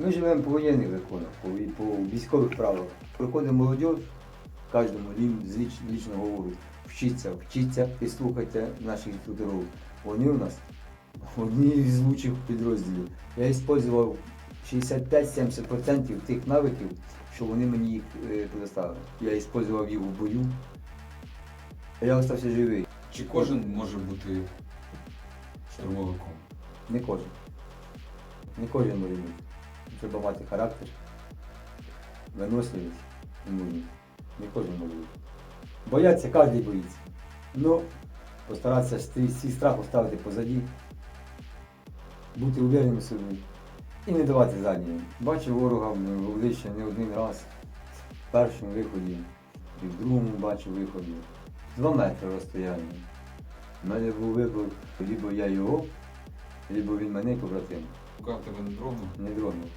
Ми живемо по воєнних законах, по, по військових правилах. Приходить молодь, кожному ліч, лічно говорю, вчіться, вчіться і слухайте наших інструкторів. Вони у нас одні з лучших підрозділів. Я використовував 65-70% тих навиків, що вони мені їх е, предоставили. Я використовував їх в бою. Я залишився живий. Чи кожен може бути штурмовиком? Не кожен. Не кожен може бути. Мати характер, виносливість і мужність. Не кожен може бути. Бояться, кожен боїться. Ну, постаратися свій страх оставити позаді, бути увереним в собі і не давати заднього. Бачив ворога в обличчя не один раз. В першому виході, і в другому бачив виході. Два метри розстояння. У мене був вибір, либо я його, либо він мене побратим. Рука в тебе не дрогнув? Не дронув.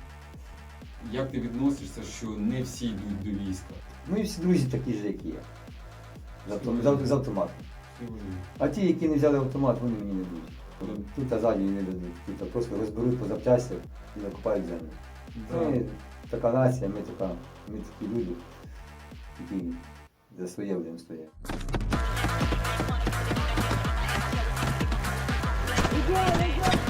Як ти відносишся, що не всі йдуть до війська? Мої всі друзі такі ж, як і я. З, авто- з, з автоматом. А ті, які не взяли автомат, вони мені не дадуть. Тут а ззаді не дадуть. Тут просто розберуть по запчастях і закопають землю. Ми така нація, ми така, ми такі люди, які за своє будемо стояти. Ідеально.